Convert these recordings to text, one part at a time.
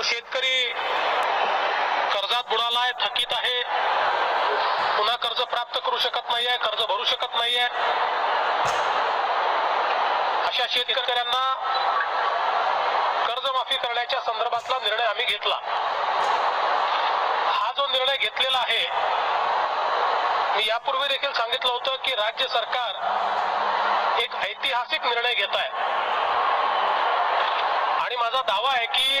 जो शेतकरी कर्जात बुडाला आहे थकीत आहे. पुन्हा कर्ज प्राप्त करू शकत नाहीये कर्ज भरू शकत नाहीये. अशा शेतकऱ्यांना कर्जमाफी करण्याच्या संदर्भातला निर्णय आम्ही घेतला. हा जो निर्णय घेतलेला आहे मी यापूर्वी देखील सांगितलं होतं की राज्य सरकार एक ऐतिहासिक निर्णय घेत आहे. आणि माझा दावा आहे की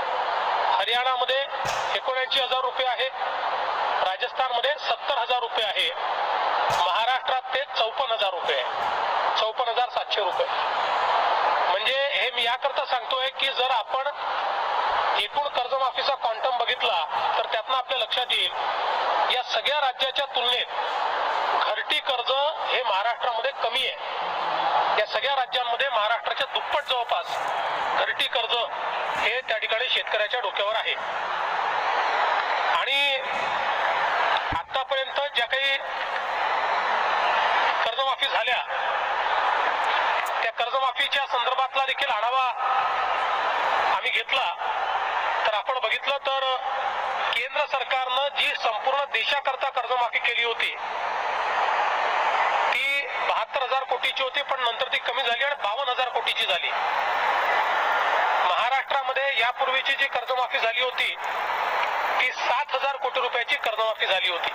हरियाणामध्ये एकोणऐंशी हजार रुपये आहे. राजस्थानमध्ये सत्तर हजार रुपये आहे. महाराष्ट्रात ते चौपन्न हजार रुपये आहे. चौपन्न हजार सातशे रुपये. म्हणजे हे मी याकरता सांगतोय की जर आपण एकूण कर्जमाफीचा क्वांटम बघितला तर त्यातनं आपल्या लक्षात येईल या सगळ्या राज्याच्या तुलनेत कर्ज हे महाराष्ट्रामध्ये कमी आहे. या सगळ्या राज्यांमध्ये महाराष्ट्राच्या दुप्पट जवळपास घरटी कर्ज हे त्या ठिकाणी शेतकऱ्याच्या डोक्यावर आहे. आणि आतापर्यंत ज्या काही कर्जमाफी झाल्या त्या कर्जमाफीच्या संदर्भातला देखील आढावा आम्ही घेतला. बघितलं तर केंद्र सरकारनं जी संपूर्ण देशाकरता कर्जमाफी केली होती ती बहात्तर हजार कोटीची होती पण नंतर ती कमी झाली आणि बावन्न हजार कोटीची झाली. महाराष्ट्रामध्ये यापूर्वीची जी कर्जमाफी झाली होती ती सात हजार कोटी रुपयाची कर्जमाफी झाली होती.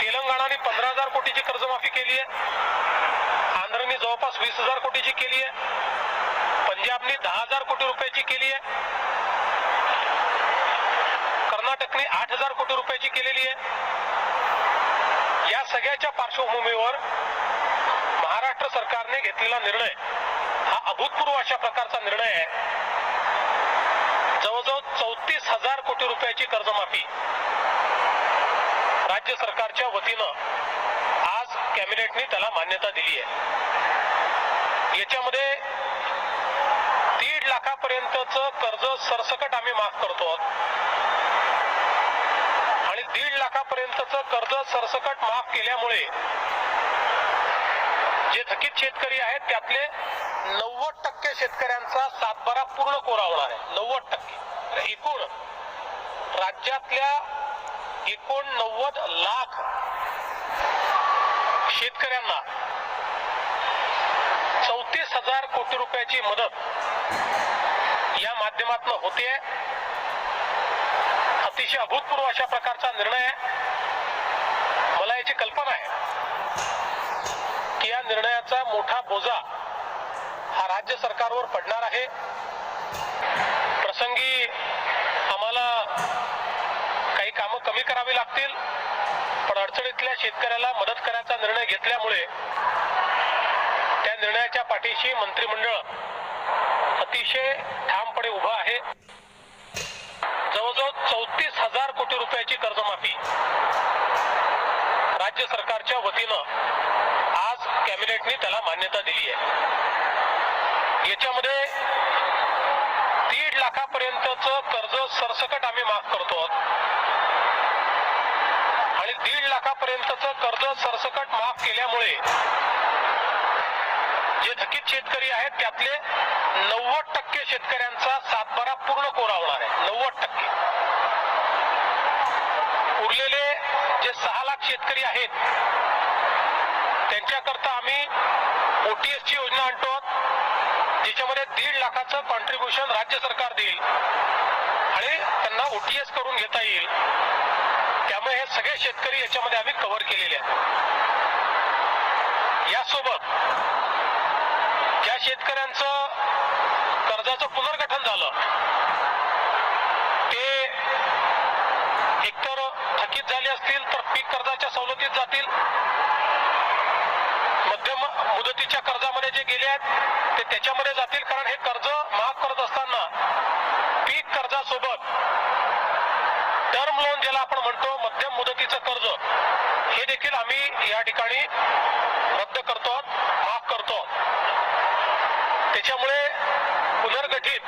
तेलंगणाने पंधरा हजार कोटीची कर्जमाफी केली आहे. आंध्रने जवळपास वीस हजार कोटीची केली आहे. पंजाबने दहा हजार कोटी रुपये रुपयाची केली आहे. कर्नाटकने आठ हजार कोटी रुपयाची केलेली आहे. या सगळ्याच्या पार्श्वभूमीवर महाराष्ट्र सरकारने घेतलेला निर्णय हा अभूतपूर्व अशा प्रकारचा निर्णय आहे. जवळजवळ चौतीस हजार कोटी रुपयाची कर्जमाफी राज्य सरकारच्या वतीनं आज कॅबिनेटने त्याला मान्यता दिली आहे. याच्यामध्ये लाखापर्यंतचं कर्ज सरसकट आम्ही माफ करतो. आहोत आणि दीड लाखापर्यंतचं कर्ज सरसकट माफ केल्यामुळे जे थकीत शेतकरी आहेत त्यातले नव्वद टक्के शेतकऱ्यांचा सातबारा पूर्ण कोरा होणार आहे. नव्वद टक्के. एकूण राज्यातल्या एकोणनव्वद लाख शेतकऱ्यांना हजार कोटी रुपयाची मदत या माध्यमातून होते अतिशय अभूतपूर्व अशा प्रकारचा निर्णय आहे. मला याची कल्पना आहे की या निर्णयाचा मोठा बोजा हा राज्य सरकारवर पडणार आहे. प्रसंगी आम्हाला काही कामं कमी करावी लागतील पण अडचणीतल्या शेतकऱ्याला मदत करायचा निर्णय घेतल्यामुळे त्या निर्णयाच्या पाठीशी मंत्रिमंडळ अतिशय ठामपणे उभं आहे. जवळजवळ चौतीस हजार कोटी रुपयाची कर्जमाफी राज्य सरकारच्या वतीनं आज कॅबिनेटने त्याला मान्यता दिली आहे. याच्यामध्ये दीड लाखापर्यंतचं कर्ज सरसकट आम्ही माफ करतो आहोत. आणि दीड लाखापर्यंतचं कर्ज सरसकट माफ केल्यामुळे जे थकीत शेतकरी आहेत त्यातले नव्वद टक्के शेतकऱ्यांचा सातबारा पूर्ण कोरा होणार आहे. नव्वद टक्के. उरलेले जे सहा लाख शेतकरी आहेत त्यांच्याकरता आम्ही ओटीएस ची योजना आणतो. ज्याच्यामध्ये दीड लाखाचं कॉन्ट्रीब्युशन राज्य सरकार देईल. आणि त्यांना ओटीएस करून घेता येईल. त्यामुळे हे सगळे शेतकरी याच्यामध्ये आम्ही कव्हर केलेले आहेत. यासोबत ज्या शेतकऱ्यांचं कर्जाचं पुनर्गठन झालं. ते एकतर थकीत झाले असतील तर पीक कर्जाच्या सवलतीत जातील. मध्यम मुदतीच्या कर्जामध्ये जे गेले आहेत ते त्याच्यामध्ये जातील कारण हे कर्ज माफ करत असताना पीक कर्जासोबत टर्म लोन ज्याला आपण म्हणतो मध्यम मुदतीचं कर्ज हे देखील आम्ही या ठिकाणी रद्द करतो माफ करतो त्याच्यामुळे पुनर्गठित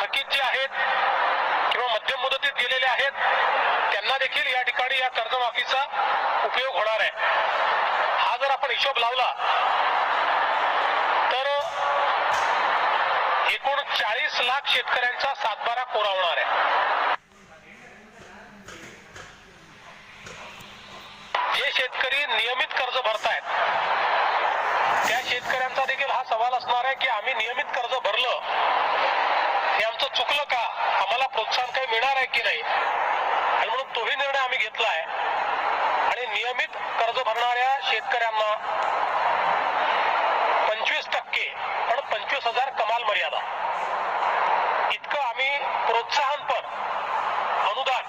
थकीत जे आहेत किंवा मध्यम मुदतीत गेलेले आहेत त्यांना देखील या ठिकाणी या कर्जमाफीचा उपयोग होणार आहे. हा जर आपण हिशोब लावला तर एकूण चाळीस लाख शेतकऱ्यांचा सातबारा कोरा होणार आहे. जे शेतकरी नियमित कर्ज भरतायत त्या शेतकऱ्यांचा देखील हा सवाल असणार आहे की आम्ही नियमित कर्ज भरलं हे आमचं चुकलं का? आम्हाला प्रोत्साहन काही मिळणार आहे की नाही? आणि म्हणून तोही निर्णय आम्ही घेतला आहे. आणि नियमित कर्ज भरणाऱ्या शेतकऱ्यांना पंचवीस टक्के पण पंचवीस हजार कमाल मर्यादा. इतकं आम्ही प्रोत्साहनपर अनुदान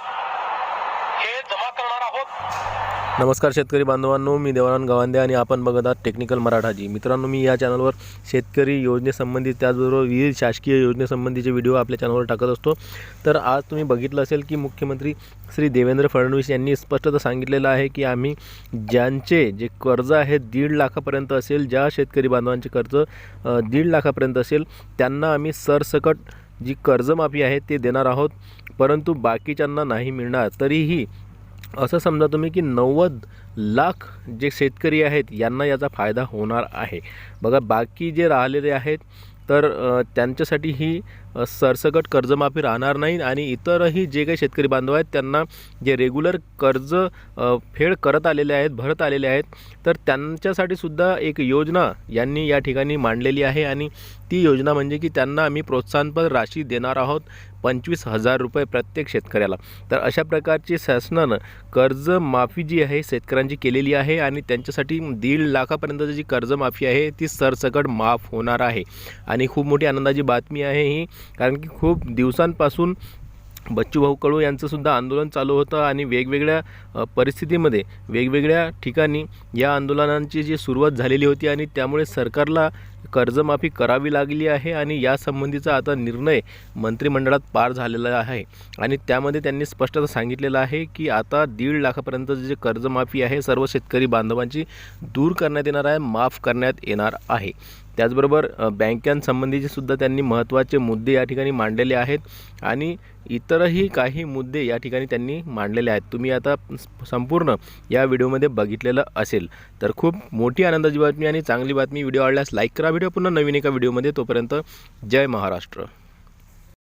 हे जमा करणार आहोत. नमस्कार शेतकरी बांधवांनो मी देवानंद गवांदे आणि आपण बघत आहात टेक्निकल मराठाजी. मित्रांनो मी या चॅनलवर शेतकरी योजनेसंबंधी त्याचबरोबर विविध शासकीय योजनेसंबंधीचे व्हिडिओ आपल्या चॅनलवर टाकत असतो. तर आज तुम्ही बघितलं असेल की मुख्यमंत्री श्री देवेंद्र फडणवीस यांनी स्पष्टत सांगितलेलं आहे की आम्ही ज्यांचे जे कर्ज आहे दीड लाखापर्यंत असेल ज्या शेतकरी बांधवांचे कर्ज दीड लाखापर्यंत असेल त्यांना आम्ही सरसकट जी कर्जमाफी आहे ते देणार आहोत. परंतु बाकीच्यांना नाही मिळणार. तरीही असं समजा तुम्ही की नव्वद लाख जे शेतकरी आहेत यांना याचा फायदा होणार आहे. बघा बाकी जे राहिलेले आहेत तर त्यांच्यासाठी ही सरसकट कर्जमाफी राहणार नाही आणि इतरही जे काही शेतकरी बांधव आहेत त्यांना जे रेग्युलर कर्ज फेड करत आलेले आहेत भरत आलेले आहेत तर त्यांच्यासाठी सुद्धा एक योजना यांनी या ठिकाणी मांडलेली आहे आणि ती योजना म्हणजे की त्यांना आम्ही प्रोत्साहनपर राशी देणार आहोत पंचवीस हजार रुपये प्रत्येक शेतकऱ्याला. तर अशा प्रकारची शासनानं कर्जमाफी जी आहे शेतकऱ्यांची केलेली आहे आणि त्यांच्यासाठी दीड लाखापर्यंतची जी कर्जमाफी आहे ती सरसकट माफ होणार आहे. आणि खूप मोठी आनंदाची बातमी आहे ही कारण की खूप दिवसांपासून बच्चूभाऊ कडू कळू यांचंसुद्धा आंदोलन चालू होतं आणि वेगवेगळ्या परिस्थितीमध्ये वेगवेगळ्या ठिकाणी या आंदोलनांची जी सुरुवात झालेली होती आणि त्यामुळे सरकारला कर्जमाफी करावी लागली आहे आणि यासंबंधीचा आता निर्णय मंत्रिमंडळात पार झालेला आहे. आणि त्यामध्ये त्यांनी स्पष्टता सांगितलेलं आहे की आता दीड लाखापर्यंत जे कर्जमाफी आहे सर्व शेतकरी बांधवांची दूर करण्यात येणार आहे माफ करण्यात येणार आहे. त्याचबरोबर बँकांसंबंधीचे सुद्धा त्यांनी महत्त्वाचे मुद्दे या ठिकाणी मांडलेले आहेत आणि इतरही काही मुद्दे या ठिकाणी त्यांनी मांडलेले आहेत. तुम्ही आता संपूर्ण या व्हिडिओमध्ये बघितलेलं असेल. तर खूप मोठी आनंदाची बातमी आणि चांगली बातमी. व्हिडिओ आवडल्यास लाईक करा. व्हिडिओ पुन्हा नवीन एका व्हिडिओमध्ये. तोपर्यंत जय महाराष्ट्र.